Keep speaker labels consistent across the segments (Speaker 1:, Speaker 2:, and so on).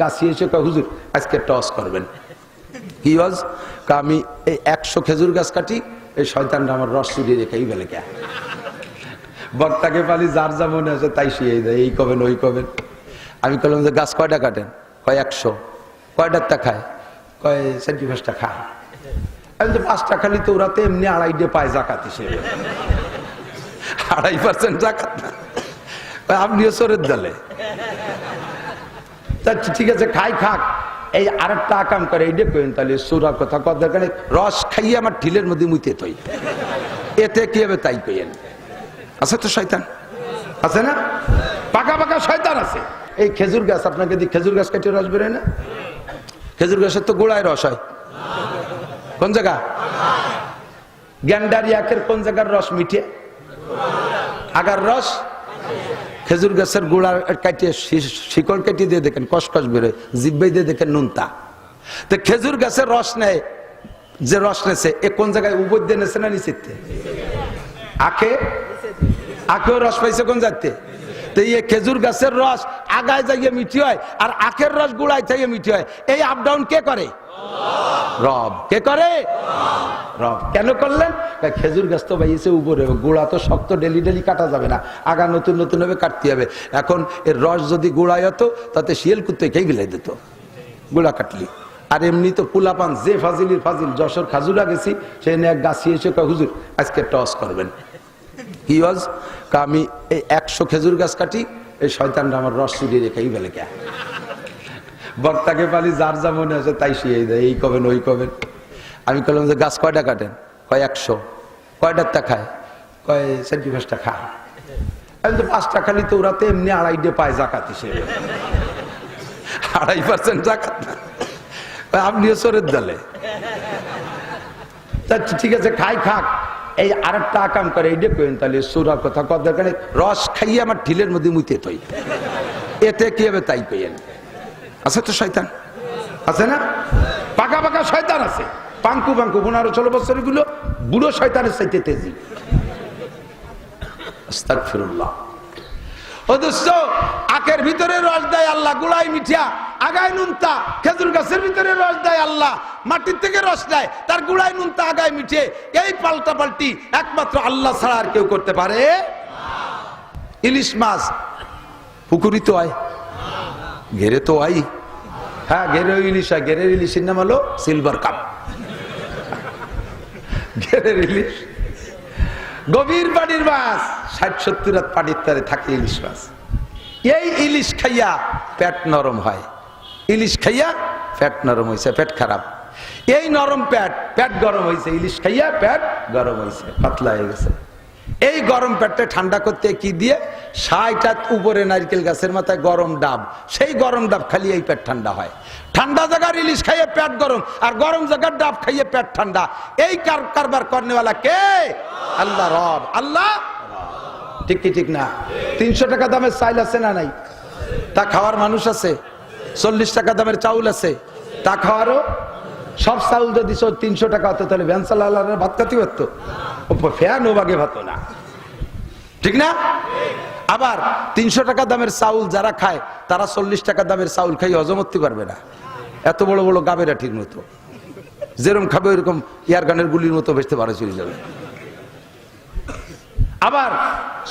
Speaker 1: গাছি এসে কয়, হুজুর, আজকে টস করবেন। কি হজ আমি এই একশো খেজুর গাছ কাটি, এই শয়তানটা আমার রস চুরিয়ে রেখে এই বেলে কে বক্তাকে পালি, যার যা মনে আছে তাই শুয়ে দেয়, এই কবেন, ওই কবেন। আমি বললাম যে, গাছ কয়টা কাটেন? কয়, একশো। কয়টার তা খায়? কয়, সেন্টি ফার্স্টটা খায়। আমি তো পাঁচটা খালি তো ওরাতে এমনি আড়াই ডে পায় জাকাত হিসেবে। আড়াই পার্সেন্ট জাকাত। আপনিও চোরের দলে তা ঠিক আছে, খাই, খাক। এই আরেকটা আকাম করে এইটা কেন তাহলে সুরা কথা কথা দরকার রস খাইয়ে আমার ঢিলের মধ্যে মুইতে তৈ এতে কি হবে তাই কইেন আছে তো শয়তান? আছে না? পাকা পাকা শয়তান আছে। এই খেজুর গাছ, আপনাকে দি খেজুর গাছ কেটে রস বেরোয় না? খেজুর গাছের তো গোড়ায় রস হয়। কোন জায়গা? গ্যান্ডারি আখের কোন জায়গার রস মিঠে? আগার রস? খেজুর গাছের গোড়া কাটিয়ে শিকড় কাটিয়ে দিয়ে দেখেন, কসকস বেরোয় জিব্বাই দিয়ে দেখেন নুনতা। তো খেজুর গাছের রস নেয়। যে রস নেছে, এ কোন জায়গায়, উপর দিয়ে নেছে না নিচিতে আখে? আখেও রস পাইছে কোন যাতে তো এই খেজুর গাছের রস আগায় যাইয়ে মিঠি হয়, আর আখের রস গুড়ায় যাইয়ে মিঠি হয়। এই আপ ডাউন কে করে? রব। কে করে? রব। কেন করলেন? খেজুর গাছ তো বাইয়েছে উপরে, গোড়া তো শক্ত, ডেলি ডেলি কাটা যাবে না। আগা নতুন নতুন ভাবে কাটতে হবে। এখন এর রস যদি গোড়ায় হতো, তাতে শিয়াল কুত্তে খেয়ে গিলাই দিত। গোড়া কাটলি। আর এমনি তো পুলাপান, যে ফাজিলির ফাজিল, যশোর খাজুরা গেছি সে এক গাছি এসে হুজুর, আজকে টস করবেন। কি হজ? আমি এই একশো খেজুর গাছ কাটি, এই শয়তানটা আমার রস চুরিয়ে রেখেই বেলে কে? বক্তাকে পালি যার যা মনে আছে তাই শুয়ে দেয়, এই কবেন, ওই কবেন। আমি বললাম যে, গাছ কয়টা কাটেন? কয়, একশো। কয়টার তা খায়? কয়, সেন্টি ফার্স্টটা খায়। আমি তো পাঁচটা খালি তো ওরাতে এমনি আড়াই ডে পায় জাকাত হিসেবে। আড়াই পার্সেন্ট জাকাত। আপনিও চোরের দলে। তা ঠিক আছে, খাই, খাক। এই আরেকটা আকাম করে এইটা কেন তাহলে সুরা কথা দরকার রস খাইয়ে আমার ঢিলের মধ্যে মুইতে তৈ এতে কি হবে তাই কইেন আছে তো শয়তান? আছে না? পাকা পাকা শয়তান আছে। পাঙ্কু পাঙ্কু, পনেরো ষোলো বছরগুলো বুড়ো শয়তানের চাইতে তেজি। আখের ভিতরে রস দেয় আল্লাহ, গুড়াই মিঠিয়া আগায় নুনতা, খেজুর গাছের ভিতরে রস দেয় আল্লাহ, মাটির থেকে রস দেয়, তার গুড়াই নুনতা, আগায় মিঠে, এই পাল্টা পাল্টি একমাত্র আল্লাহ ছাড়া আর কেউ করতে পারে? ইলিশ মাছ পুকুরি তো আয় ঘেরে তো আই। হ্যাঁ ঘেরে ইলিশ হয় ঘেরের ইলিশের নাম হলো সিলভার কাপ ঘেরের ইলিশ। গভীর পানির মাছ, ষাট সত্তর হাত পানির তারে থাকে ইলিশ মাছ। এই ইলিশ খাইয়া পেট নরম হয়। ইলিশ খাইয়া পেট নরম হয়েছে পেট খারাপ। এই নরম পেট পেট গরম হয়েছে ইলিশ খাইয়া পেট গরম হয়েছে পাতলা হয়ে গেছে। এই গরম পেটটা ঠান্ডা করতে কি দিয়ে? ষাট হাত উপরে নারকেল গাছের মাথায় গরম ডাব। সেই গরম ডাব খালি এই পেট ঠান্ডা হয়। ঠান্ডা জায়গার ইলিশ খাইয়ে পেট গরম, আর গরম জায়গার ডাব খাইয়ে পেট ঠান্ডা। এই কার- কারবার করনেওয়ালা কে? আল্লাহ রব। আল্লাহ ঠিক কি ঠিক না? তিনশো টাকা দামের চাইল আছে না নাই? তা খাওয়ার মানুষ আছে? চল্লিশ টাকা দামের চাউল আছে? তা খাওয়ারও? সব চাউল যদি তিনশো টাকা হতো তাহলে ভ্যানসাল আল্লাহর ভাত খাতি পারতো ফ্যান ও বাগে ভাত না। ঠিক না? আবার তিনশো টাকা দামের চাউল যারা খায়, তারা চল্লিশ টাকা দামের চাউল খাই হজম করতে পারবে না। এত বড় বড় গাবেরা ঠিক মতো। যেরকম খাবে ওইরকম ইয়ার গানের গুলির মতো বেচতে পারে চলে যাবে আবার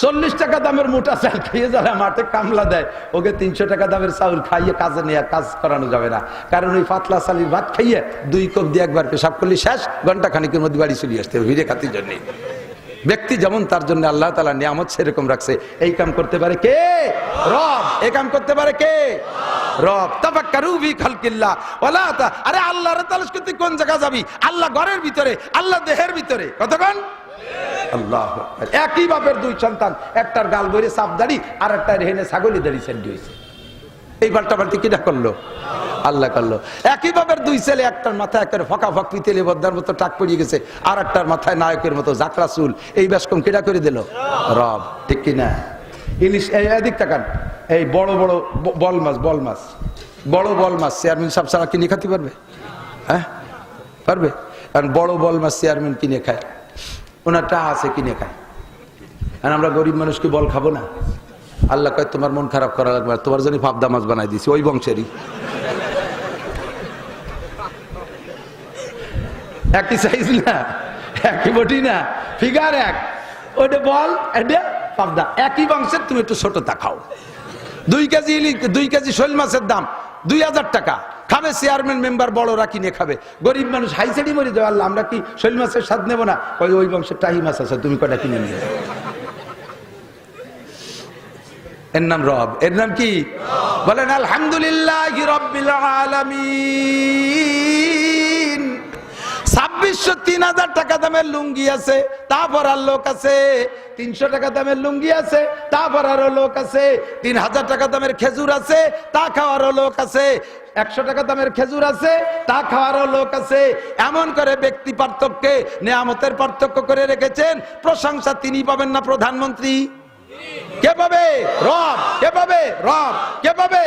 Speaker 1: চল্লিশ টাকা দামের মোটা চাল খাইয়ে যারা মাঠে কামলা দেয়, ওকে তিনশো টাকা দামের চাউল খাইয়ে কাজে নিয়ে কাজ করানো যাবে না। কারণ ওই পাতলা চালির ভাত খাইয়ে দুই কপ দিয়ে একবার পেশাব করলে শেষ ঘণ্টা খানিকের মধ্যে বাড়ি চলে আসতে হবে, ভিড়ে খাতির জন্যে। ব্যক্তি যেমন তার জন্য আল্লাহ তালা নিয়ামত সেরকম রাখছে, এই কাম করতে পারে কে? রব। এই কাম করতে পারে কে? রব। তাফাক্কারু ফি খালকিল্লাহ। ওয়ালা তা আরে আল্লাহর তালাশ করতে কোন জায়গা যাবি? আল্লাহ ঘরের ভিতরে, আল্লাহ দেহের ভিতরে। কতক্ষণ আল্লাহ একই বাপের দুই সন্তান, একটার গাল বইরে সাপ দাড়ি আর একটা হেনে ছাগলি দাড়ি এই পাল্টা পাল্টি কিনা করল? আল্লাহ করল। একই বাপের দুই ছেলে, একটার মাথায় একের ফকা ফক পিতেলে বদ্দার মতো টাক পড়িয়ে গেছে আর একটার মাথায় নায়কের মতো জাকরা চুল এই বেশকম কিনা করে দিল? রব, ঠিক কিনা? ইলিশ, এই এদিক তাকান। এই বড় বড় বল মাছ বল মাছ। বড় বল মাছ, চেয়ারম্যান সাহেব ছাড়া কিনে খাতে পারবে? হ্যাঁ? পারবে? কারণ বড় বল মাছ চেয়ারম্যান কিনে খায়? ওনার টা আছে কিনে খায়? আর আমরা গরিব মানুষকে বল খাব না। আল্লাহ কয়, তোমার মন খারাপ করা লাগবে তোমার জন্য ফাবদা মাছ বানাই দিছি, ওই বংশেরই। একই সাইজ না, একই বটি না ফিগার এক। ওইটা বল, এটা পাবদা একই বংশের, তুমি একটু ছোট খাও দুই কেজি দুই কেজি শৈল মাছের দাম, দুই হাজার টাকা। খাবে চেয়ারম্যান মেম্বার বড়রা কিনে খাবে। গরিব মানুষ হাইসাইডি মরি দেওয়াল আমরা কি শৈল মাছের স্বাদ নেব না? ওই ওই বংশের টাহি মাছ আছে, তুমি কটা কিনে নিয়ে এর নাম রব। এর নাম কি? বলেন, আলহামদুলিল্লাহ ছাব্বিশশো তিন হাজার টাকা দামের লুঙ্গি আছে, তারপর আর লোক আছে। তিনশো টাকা দামের লুঙ্গি আছে, তারপর আরও লোক আছে। তিন হাজার টাকা দামের খেজুর আছে, তা খাওয়ারও লোক আছে। একশো টাকা দামের খেজুর আছে, তা খাওয়ারও লোক আছে। এমন করে ব্যক্তি পার্থক্যে, নেয়ামতের পার্থক্য করে রেখেছেন। প্রশংসা তিনি পাবেন না প্রধানমন্ত্রী। কে পাবে? রব। কে পাবে? রব। কে পাবে?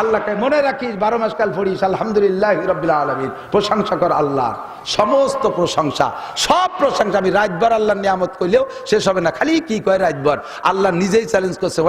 Speaker 1: আল্লাহকে মনে রাখিস, বারো মাস কাল পড়িস, আলহামদুলিল্লাহ রবিল আলমীর প্রশংসা কর আল্লাহ। সমস্ত প্রশংসা, সব প্রশংসা আমি আল্লাহ নিয়ামত করলেও শেষ হবে না। খালি কি কয় আল্লাহ নিজেই চ্যালেঞ্জ করছে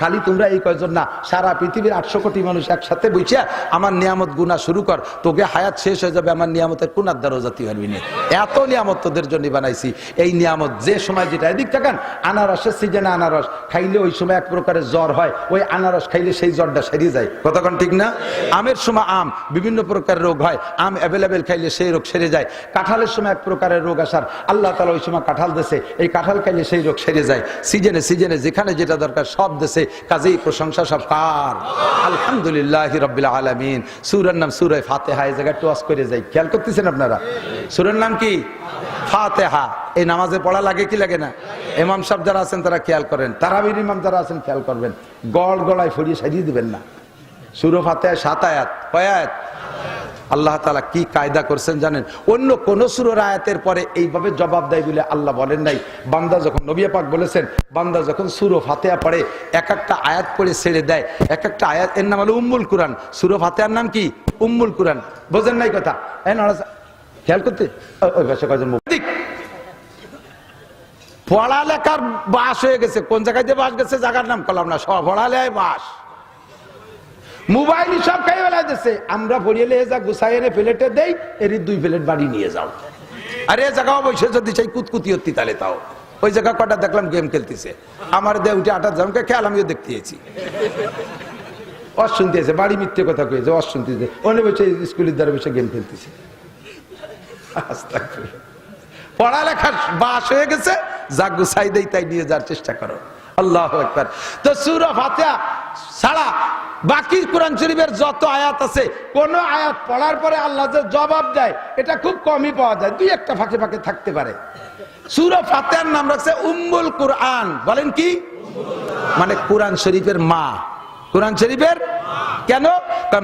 Speaker 1: খালি তোমরা এই কয়জন না, সারা পৃথিবীর আটশো কোটি মানুষ একসাথে বইছে, আমার নিয়ামত গুণা শুরু কর, তোকে হায়াত শেষ হয়ে যাবে, আমার নিয়ামতের কোনার দ্বারা জাতি না। এত নিয়ামত তোদের জন্য বানাইছি। এই নিয়ামত যে সময় যেটা এদিক থাকেন আনারসের সিজনে আনারস। খাইলে ওই সময় এক প্রকারের জ্বর হয়, ওই আনারস খাইলে সেই জ্বরটা সেরে যায়। কতক্ষণ ঠিক না? আমের সময় আম, বিভিন্ন প্রকারের রোগ হয়। আম অ্যাভেলেবেল খাইলে সেই রোগ সেরে যায়। কাঁঠালের সময় এক প্রকারের রোগ আসার। আল্লাহ তালা ওই সময় কাঁঠাল দেশে এই কাঁঠাল খাইলে সেই রোগ সেরে যায়। সিজনে সিজনে যেখানে যেটা দরকার সব দেশে কাজেই প্রশংসা সব কার আলহামদুলিল্লাহ রবিল আলমিন। সুরের নাম সুরে ফাতেহা, এই জায়গায় টস করে যাই খেয়াল করতেছেন আপনারা? সুরের নাম কি? ফাতেহা। এই নামাজে পড়া লাগে কি লাগে না? ইমাম সাহেব যারা আছেন তারা খেয়াল করেন। তারাবির ইমাম যারা আছেন খেয়াল করবেন। গড় সারিয়ে দিবেন না। সুরো ফাতেহা সাত আয়াত। কয় আয়াত? আল্লাহ তালা কি কায়দা করছেন জানেন? অন্য কোন সুরের আয়াতের পরে এইভাবে জবাব দেয় বলে আল্লাহ বলেন নাই। বান্দা যখন নবিয়া পাক বলেছেন, বান্দা যখন সুরো ফাতেহা পড়ে, এক একটা আয়াত পড়ে ছেড়ে দেয়। এক একটা আয়াত, এর নাম হলো উম্মুল কুরআন। সুরো ফাতেহার নাম কি? উম্মুল কুরআন। বোঝেন নাই কথা? খেয়াল করতে? ওই পাশে কয়জন। পড়ালেখার বাস হয়ে গেছে। কোন জায়গায় দিয়ে বাস গেছে, জায়গার নাম করলাম না, সব পড়ালেখায় বাস। মোবাইল সব খাই বেলা দিচ্ছে আমরা পড়িয়ে যা গুছাই এনে প্লেটে দেই এর দুই প্লেট বাড়ি নিয়ে যাও। আরে এ জায়গাও বসে যদি চাই কুতকুতি হতি তাহলে তাও। ওই জায়গা কটা দেখলাম গেম খেলতেছে। আমার দে উঠে আটার জামকে খেয়াল, আমিও দেখতে অশুনতে আছে বাড়ি মিথ্যে কথা কয়েছে অশুনতে অনেক বসে স্কুলের দ্বারা বসে গেম খেলতেছে। পড়ালেখার বাস হয়ে গেছে যা গুছাই দেই তাই নিয়ে যাওয়ার চেষ্টা করো। আল্লাহ একবার তো সুরা ফাতিহা ছাড়া বাকি কোরআন শরীফের যত আয়াত আছে, কোন আয়াত পড়ার পরে আল্লাহ যে জবাব দেয়, এটা খুব কমই পাওয়া যায়। দুই একটা ফাঁকে ফাঁকে থাকতে পারে। সুরা ফাতিহার নাম রাখছে উম্মুল কোরআন। বলেন কি? মানে কোরআন শরীফের মা। কোরআন শরীফের কেন?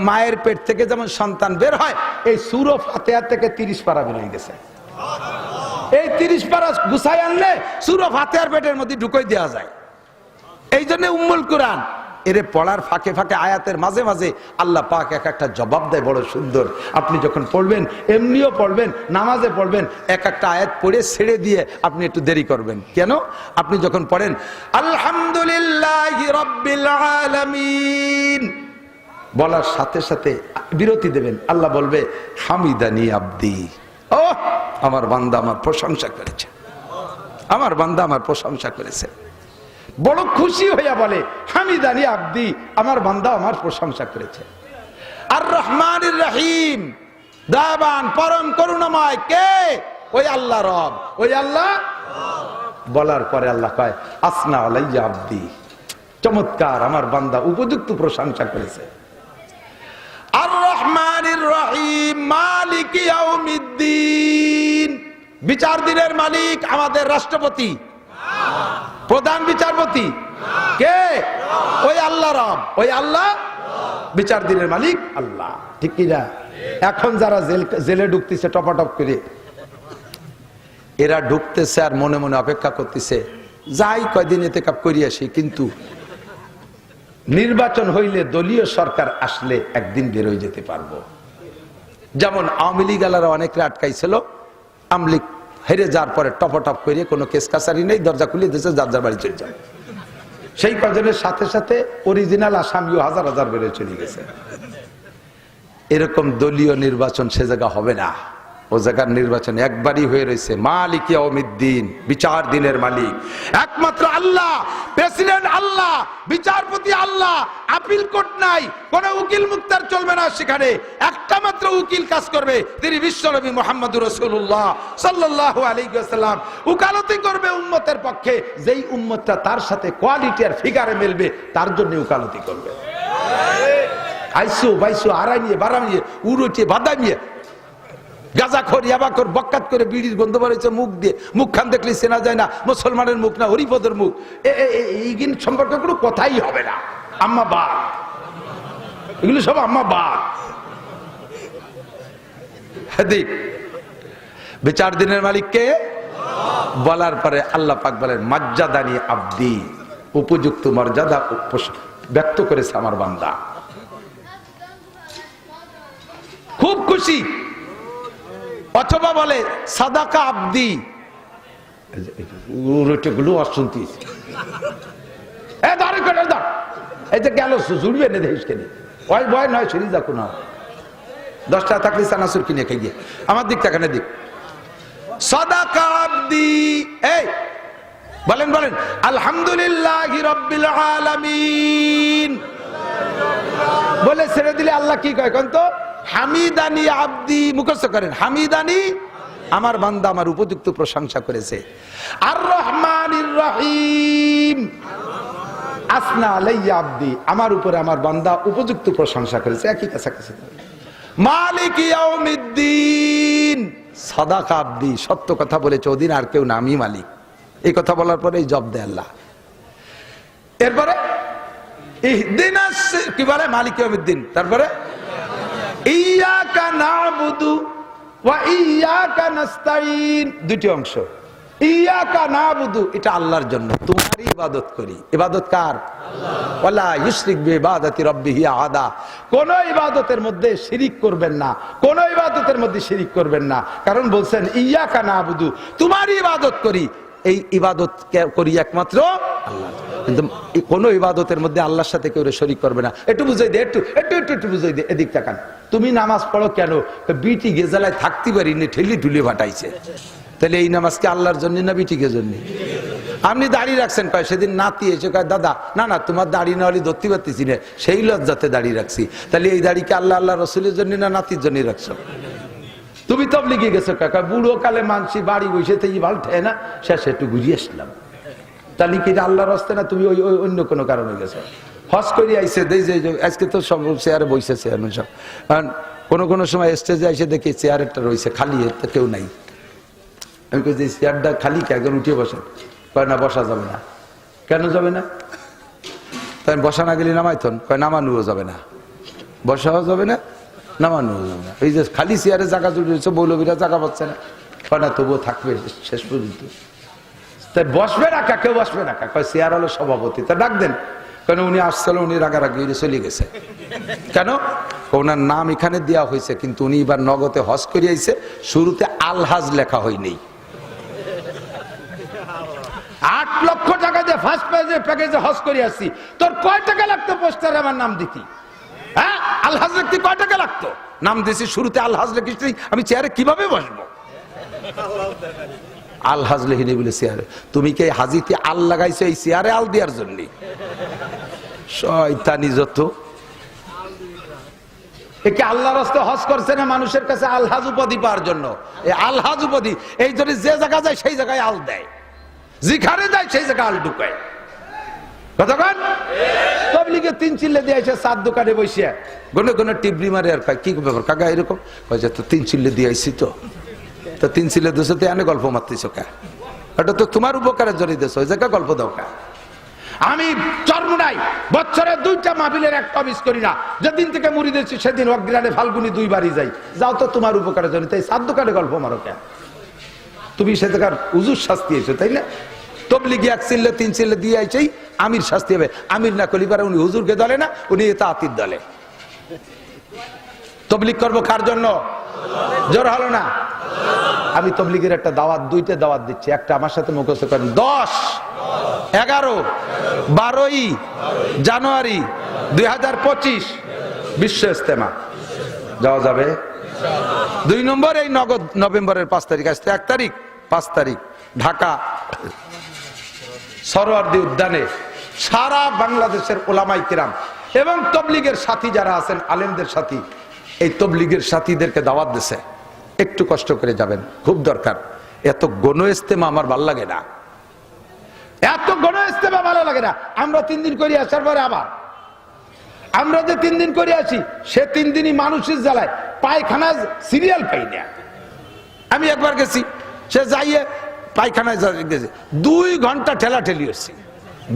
Speaker 1: মায়ের পেট থেকে যেমন সন্তান বের হয়, এই সুরো ফাতেহা থেকে তিরিশ পারা বেরিয়ে গেছে। এই তিরিশ পারা গুছাই আনলে সুরো আর পেটের মধ্যে ঢুকই দেওয়া যায়। এই জন্য উম্মুল কোরআন, এরে পড়ার ফাঁকে ফাঁকে আয়াতের মাঝে মাঝে আল্লাহ পাক এক একটা জবাব দেয় বড় সুন্দর। আপনি যখন পড়বেন, এমনিও পড়বেন, নামাজে পড়বেন, এক একটা আয়াত পড়ে ছেড়ে দিয়ে আপনি একটু দেরি করবেন। কেন? আপনি যখন পড়েন, আলহামদুলিল্লাহ বলার সাথে সাথে বিরতি দেবেন। আল্লাহ বলবে, হামিদানি আব্দি। ও, আমার বান্দা আমার প্রশংসা করেছে। আমার বান্দা আমার প্রশংসা করেছে। বড় খুশি হইয়া বলে হামিদানি আব্দি, আমার বান্দা আমার প্রশংসা করেছে। আর রহমান রহিম, দাবান, পরম করুণাময় কে? ওই আল্লাহ রব। ওই আল্লাহ? বলার পরে আল্লাহ কয়, আসনা আলাইয়া আব্দি। চমৎকার, আমার বান্দা উপযুক্ত প্রশংসা করেছে। আর রহমান রহিম, মালিক ইয়াউমিদ্দিন বিচার দিনের মালিক আমাদের রাষ্ট্রপতি। প্রধান বিচারপতি। কে? ওই আল্লাহ রব। ওই আল্লাহ বিচার দিনের মালিক আল্লাহ। ঠিক কিনা? এখন যারা জেলে ঢুকতেছে, টপাটপ করে। এরা ঢুকতেছে আর মনে মনে অপেক্ষা করতেছে, যাই কয়দিন এতে কাপ করি আসি, কিন্তু নির্বাচন হইলে দলীয় সরকার আসলে একদিন বেরোয় যেতে পারব। যেমন আওয়ামী লীগ আলারা অনেকরা আটকাইছিল আমলিগ হেরে যাওয়ার পরে টপটপ করে কোনো কেস কাছারি নেই, দরজা খুলে দিয়েছে, যার যার বাড়ি চলে যায়। সেই কজনের সাথে সাথে অরিজিনাল আসামিও হাজার হাজার বেড়ে চলে গেছে। এরকম দলীয় নির্বাচন সে জায়গা হবে না। ও জায়গার নির্বাচন একবারই হয়ে রয়েছে মালিক ইয়াউমিদ্দিন, বিচার দিনের মালিক। একমাত্র আল্লাহ, প্রেসিডেন্ট বিচারপতি আল্লাহ আপিল কোর্ট নাই, কোন উকিল মুক্তার চলবে না সেখানে। একটা মাত্র উকিল কাজ করবে, তিনি বিশ্বনবী মোহাম্মদ রসুল্লাহ সাল্লাহ আলাইসাল্লাম উকালতি করবে উম্মতের পক্ষে, যেই উম্মতটা তার সাথে কোয়ালিটি আর ফিগারে মেলবে, তার জন্য উকালতি করবে। আইসো, বাইসো আড়াই নিয়ে বাড়া নিয়ে উড়োটিয়ে বাদা নিয়ে গাজা খর ইয়াবাখর বক্কাত করে বিড়ির গন্ধ বাড়িয়েছে মুখ দিয়ে। মুখ খান দেখলে চেনা যায় না, মুসলমানের মুখ না, হরিপদের মুখ। এইগিন সম্পর্কে কোনো কথাই হবে না। আম্মা বা এগুলো সব আম্মা বা বিচার দিনের মালিককে বলার পরে আল্লাহ পাক বলেন মর্যাদানি আব্দি। উপযুক্ত মর্যাদা ব্যক্ত করেছে আমার বান্দা। খুব খুশি। অথবা বলে, সাদাকা আব্দি। গুলো অশুনতি এ করে ভয় নয় দশটা থাকলে কিনে খেয়ে আমার দিক? বলেন বলেন, আলহামদুলিল্লাহ বলে ছেড়ে দিলে আল্লাহ কি কয় কোন তো? হামিদানি আব্দি মুখস্থ করেন। হামিদানি আমার বান্দা আমার উপযুক্ত প্রশংসা করেছে। আর রহমান রহিম। আসনা আলাইয়া আব্দি, আমার উপরে আমার বান্দা উপযুক্ত প্রশংসা করেছে। একই কাছাকাছি। মালিক ইয়াউমিদ্দিন। সাদাকা সত্য কথা বলেছে, ওদিন আর কেউ না, আমি মালিক। এই কথা বলার পরে জব দেয় আল্লাহ। এরপরে কি বলে? মালিক তারপরে ইয়াকা নাবুদু ওয়া ইয়াকা নাস্তাইন দুটি অংশ। ইয়াকা নাবুদু এটা আল্লাহর জন্য। তোমারই ইবাদত করি। ইবাদত কার? ওয়ালা ইউশরিক বিইবাদাতি রাব্বিহি আহাদা। কোন ইবাদতের মধ্যে শিরিক করবেন না। কোন ইবাদতের মধ্যে শিরিক করবেন না। কারণ বলছেন ইয়াকা নাবুদু তোমারই ইবাদত করি। এই ইবাদত করি একমাত্র? আল্লাহ। কিন্তু কোনো ইবাদতের মধ্যে আল্লাহর সাথে কেউ শরিক করবে না। একটু বুঝাই দে, একটু একটু একটু একটু বুঝাই দে, এদিক তাকান। তুমি নামাজ পড়ো কেন? বিটি গেজালায় থাকতে পারিনি, ঠেলি ঠুলি ফাটাইছে। তাহলে এই নামাজকে আল্লাহর জন্য না বিটিকে জন্য? আপনি দাঁড়িয়ে রাখছেন, কয়, সেদিন নাতি এসে কয়, দাদা, না না, তোমার দাড়ি না হলে ধরতে পারতেছি না, সেই লজ্জাতে দাড়ি রাখছি। তাহলে এই দাড়িকে আল্লাহ আল্লাহ রসুলের জন্য না নাতির জন্য রাখছো? তুমি তব লিখে গেছো কাকা বুড়ো কালে মানসি বাড়ি বসে থেকে ভালো ঠে না, শেষে একটু ঘুরিয়ে আসলাম। তাহলে কি আল্লাহর হস্তে না? তুমি ওই অন্য কোনো কারণে গেছো? হস করে আইসে দেই যে আজকে তো সব চেয়ারে বসে চেয়ারম্যান সব। কারণ কোনো কোনো সময় স্টেজে আইসে দেখি চেয়ারটা রয়েছে খালি তো কেউ নাই। আমি যে চেয়ারটা খালি কে একজন উঠে বসে? কয় না, বসা যাবে না। কেন যাবে না? তাই বসা না গেলে নামাইতন কয় নামানুও যাবে না। বসাও যাবে না নামানো যাবে না। এই যে খালি চেয়ারে জায়গা জুড়ে রয়েছে মৌলবীরা জায়গা পাচ্ছে না। কয় না, তবুও থাকবে শেষ পর্যন্ত। তাই বসবে না কা? কেউ বসবে না কয় চেয়ার হলো সভাপতি। তা ডাক দেন। কেন, উনি আসছিল, উনি রাগারাগি চলে গেছে। কেন? ওনার নাম এখানে দেওয়া হয়েছে কিন্তু উনি এবার নগদে হজ করে আইছে শুরুতে আলহাজ লেখা হয়নি আট লক্ষ টাকা দিয়ে ফার্স্ট পেজে প্যাকেজে হজ করে আসছি তোর কয় টাকা লাগতো পোস্টারে আমার নাম দিতি? হ্যাঁ? আলহাজ লিখতে কয় টাকা লাগতো? নাম দিয়েছি শুরুতে আলহাজ লিখিস আমি চেয়ারে কীভাবে বসবো? আলহাজ লিখিনি বলে চেয়ারে তুমি কি হাজিতে আল লাগাইছো এই চেয়ারে আল দেওয়ার জন্য? শয়তানি যত। একে আল্লাহর হস্তে হজ করছে না মানুষের কাছে আলহাজ উপাধি পাওয়ার জন্য? এই আলহাজ উপাধি, এই জন্য যে জায়গা যায় সেই জায়গায় আল দেয়। যেখানে যায় সেই জায়গায় আল ঢুকায়। কতক্ষণ তবলিগে তিন চিল্লে দিয়েছে সাত দোকানে বসে গনে গনে টিবলি মারে আর কি ব্যাপার? কাকা এরকম? তিন চিল্লে দিয়েছি তো। তো তিন চিল্লে দুশো তো এনে গল্প মারতেছ কা? এটা তো তোমার উপকারের জন্য দেশ ওই জায়গায় গল্প দাও আমি চর্মনাই বছরে দুইটা মাহবিলের একটা মিস করি না। যেদিন থেকে মুড়ি দিয়েছি, সেদিন অগ্রানে ফাল্গুনি দুইবারই যাই। যাও তো তোমার উপকারের জন্য তাই সাত দোকানে গল্প মারো কে? তুমি জায়গার উজুর শাস্তি এসো, তাই না? তবলিগি এক চিল্লে তিন চিল্লে দিয়ে আইছেই আমির শাস্তি হবে। আমির না কলিবার উনি হুজুরকে দলে না, উনি এটা আতির দলে। তবলিগ করব কার জন্য? জোর হলো না। আমি তবলিগের একটা দাওয়াত, দুইটা দাওয়াত দিচ্ছি। একটা আমার সাথে মুখস্থ করেন। দশ, এগারো, বারোই জানুয়ারি দুই হাজার পঁচিশ, বিশ্ব ইস্তেমা যাওয়া যাবে। দুই নম্বর এই নগদ নভেম্বরের পাঁচ তারিখ। আসতে এক তারিখ, পাঁচ তারিখ, ঢাকা। সরোয়ার্দি উদ্যানে সারা বাংলাদেশের ওলামাই কিরাম এবং তবলিগের সাথী যারা আছেন, আলেমদের সাথী এই তবলিগের সাথীদেরকে দাওয়াত দিছে। একটু কষ্ট করে যাবেন, খুব দরকার। এত গণ ইস্তেমা আমার ভালো লাগে না। এত গণ ইস্তেমা ভালো লাগে না। আমরা তিন দিন করে আসার পরে আবার। আমরা যে তিন দিন করে আসি সে তিন দিনই মানুষের জ্বালায়। পায়খানা সিরিয়াল পাই না। আমি একবার গেছি, সে যাইয়ে পায়খানায় গেছে। দুই ঘণ্টা ঠেলা ঠেলি হচ্ছে।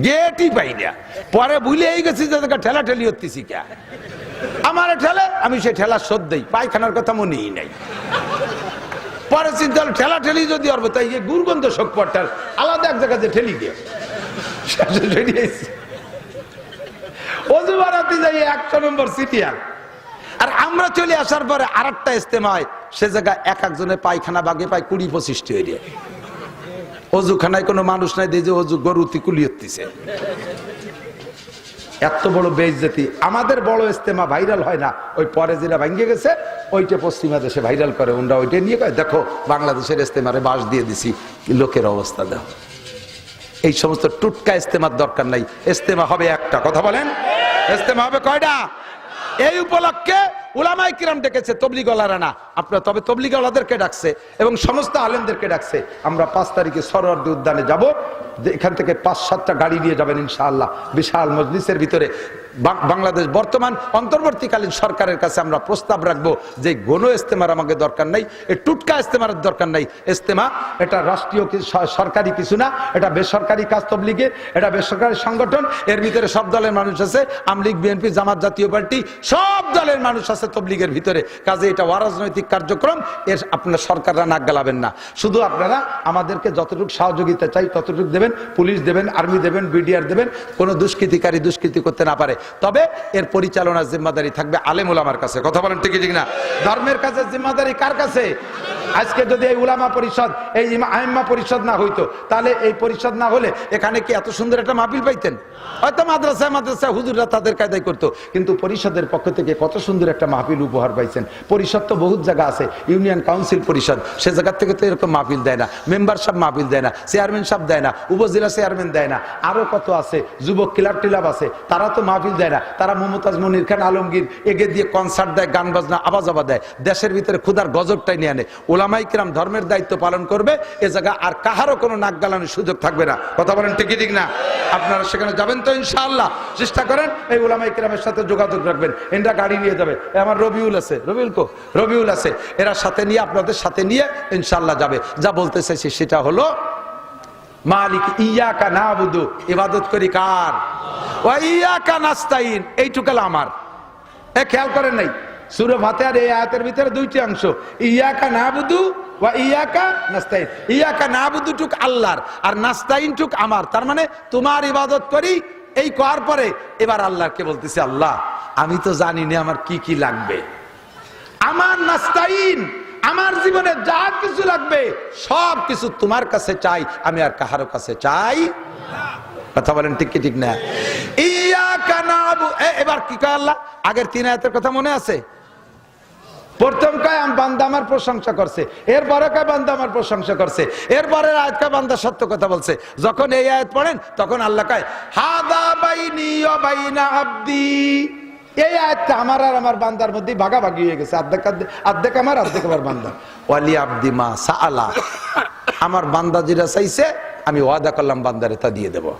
Speaker 1: গেটই পাই না। পরে ভুলেই গেছি যে ঠেলা ঠেলি হতেছি কে আমার ঠেলে, আমি সে ঠেলা শোধ দেই, পায়খানার কথা মনেই নাই পরে চিন্তা ঠেলা ঠেলি যদি অর্ব, তাই এই গুরগন্ধ শোকপটটার আলাদা এক জায়গাতে ঠেলি গিয়ে। শেষে বেরিয়েছি অজু বানাতে যাই একশো নম্বর সিটিয়াল। আর আমরা চলে আসার পরে আর একটা ইস্তেমা হয়, সে জায়গায় এক একজনের পায়খানা বাগে পায় কুড়ি পঁচিশটি হয়ে অজুখানায় কোনো মানুষ নাই দিয়ে যে অজু গরুতি কুলিয়তিছে এত বড় বেইজ্জতি। আমাদের বড় ইস্তেমা ভাইরাল হয় না। ওই পরে যেটা ভাঙ্গে গেছে, ওইটা পশ্চিমা দেশে ভাইরাল করে। ওনরা ওইটা নিয়ে কয়, দেখো, বাংলাদেশের ইস্তেমারে বাস দিয়ে দিছি, লোকের অবস্থা দেখো এই সমস্ত টুটকা ইস্তেমার দরকার নাই। ইস্তেমা হবে একটা, কথা বলেন? ইস্তেমা হবে কয়টা? এই উপলক্ষে উলামাই কিরাম ডেকেছে, তবলিগলারা না। আপনার তবে তবলিগলাদেরকে ডাকছে এবং সমস্ত আলেমদেরকে ডাকছে। আমরা পাঁচ তারিখে সরোয়ার্দি উদ্যানে যাব। এখান থেকে পাঁচ সাতটা গাড়ি নিয়ে যাবেন ইনশাআল্লাহ। বিশাল মজলিসের ভিতরে বাংলাদেশ বর্তমান অন্তর্বর্তীকালীন সরকারের কাছে আমরা প্রস্তাব রাখব যে গণ ইস্তেমার আমাকে দরকার নাই এই টুটকা ইস্তেমার দরকার নাই। ইস্তেমা, এটা রাষ্ট্রীয় সরকারি কিছু না, এটা বেসরকারি কাজ তবলিগে, এটা বেসরকারি সংগঠন, এর ভিতরে সব দলের মানুষ আছে, আমলিগ, বিএনপি, জামাত, জাতীয় পার্টি, সব দলের মানুষ আছে তবলিগের ভিতরে। কাজে এটা অরাজনৈতিক কার্যক্রম, এর আপনার সরকাররা নাক গালাবেন না। শুধু আপনারা আমাদেরকে যতটুকু সহযোগিতা চাই, ততটুকু দেবেন, পুলিশ দেবেন, আর্মি দেবেন, বিডিআর দেবেন, কোনো দুষ্কৃতিকারী দুষ্কৃতি করতে না পারে। তবে এর পরিচালনার জিম্মাদারি থাকবে আলেমুল আমার কাছে। কথা বলেন ঠিকই ঠিক না ধর্মের কাছে জিম্মাদারি কার কাছে? আজকে যদি এই উলামা পরিষদ, এই আইম্মা পরিষদ না হইতো, তাহলে এই পরিষদ না হলে এখানে কি এত সুন্দর একটা মাহফিল পাইতেন? হয়তো মাদ্রাসায় মাদ্রাসায় হুজুররা তাদের কায়দায় করতো, কিন্তু পরিষদের পক্ষ থেকে কত সুন্দর একটা মাহফিল উপহার পাইছেন। পরিষদ তো বহুত জায়গা আছে, ইউনিয়ন কাউন্সিল পরিষদ, সে জায়গার থেকে তো এরকম মাহফিল দেয় না, মেম্বার সাহেব মাহফিল দেয় না, চেয়ারম্যান সাহেব দেয় না, উপজেলা চেয়ারম্যান দেয় না। আরও কত আছে, যুবক ক্লাব টিলাব আছে, তারা তো মাহফিল দেয় না। তারা মমতাজ মনির খান আলমগীর এগে দিয়ে কনসার্ট দেয়, গান বাজনা আওয়াজ আওয়াজ দেয়। দেশের ভিতরে ক্ষুধার গজবটাই নিয়ে আনে। ওলামাই কিরাম ধর্মের দায়িত্ব পালন করবে, এ জায়গা আর কাহারও কোনো নাক গালানোর সুযোগ থাকবে না। কথা বলেন ঠিকই ঠিক না? আপনারা সেখানে যাবেন তো ইনশাআল্লাহ। চেষ্টা করেন, এই ওলামাই কিরামের সাথে যোগাযোগ রাখবেন। এরা গাড়ি নিয়ে যাবে। আমার রবিউল আছে। রবিউল কো? রবিউল আছে। এরা সাথে নিয়ে, আপনাদের সাথে নিয়ে ইনশাআল্লাহ যাবে। যা বলতে চাইছি সেটা হলো মালিক, ইয়াকা না বুধু ইবাদত করি কার? ও ইয়াকা নাস্তাইন এইটুকাল আমার। এ খেয়াল করেন নাই? সুরে ভাতের এই আয়াতের ভিতরে দুইটি অংশ। ইয়াকা না বুধু নাস্তাইন না আর আমার তার মানে তোমার ইবাদত করি, এই করার পরে এবার বলতেছে, আল্লাহ, আমি তো জানি না আমার কি কি লাগবে। আমার নাস্তাইন আমার জীবনে যা কিছু লাগবে, সব কিছু তোমার কাছে চাই, আমি আর কাহারো কাছে চাই কথা বলেন ঠিক কি ঠিক না? ইয়াকা নাবু এ- এবার কি কয় আল্লাহ? আগের তিন আয়াতের কথা মনে আছে? প্রথম কয় বান্দা আমার প্রশংসা করছে। এরপরে কয়, বান্দা আমার প্রশংসা করছে। এরপরে আয়াত কয়, বান্দা সত্য কথা বলছে। যখন এই আয়াত পড়েন, তখন আল্লাহ কয়, হাদা বাইনি বাইনা আব্দি। এই আয়াতটা আমার আর আমার বান্দার মধ্যে ভাগাভাগি হয়ে গেছে। অর্ধেক- অর্ধেক আমার অর্ধেক আমার বান্দা। ওয়ালি আব্দি মা সাআলা। আমার বান্দা যেটা চাইছে, আমি ওয়াদা করলাম বান্দারে তা দিয়ে দেবো।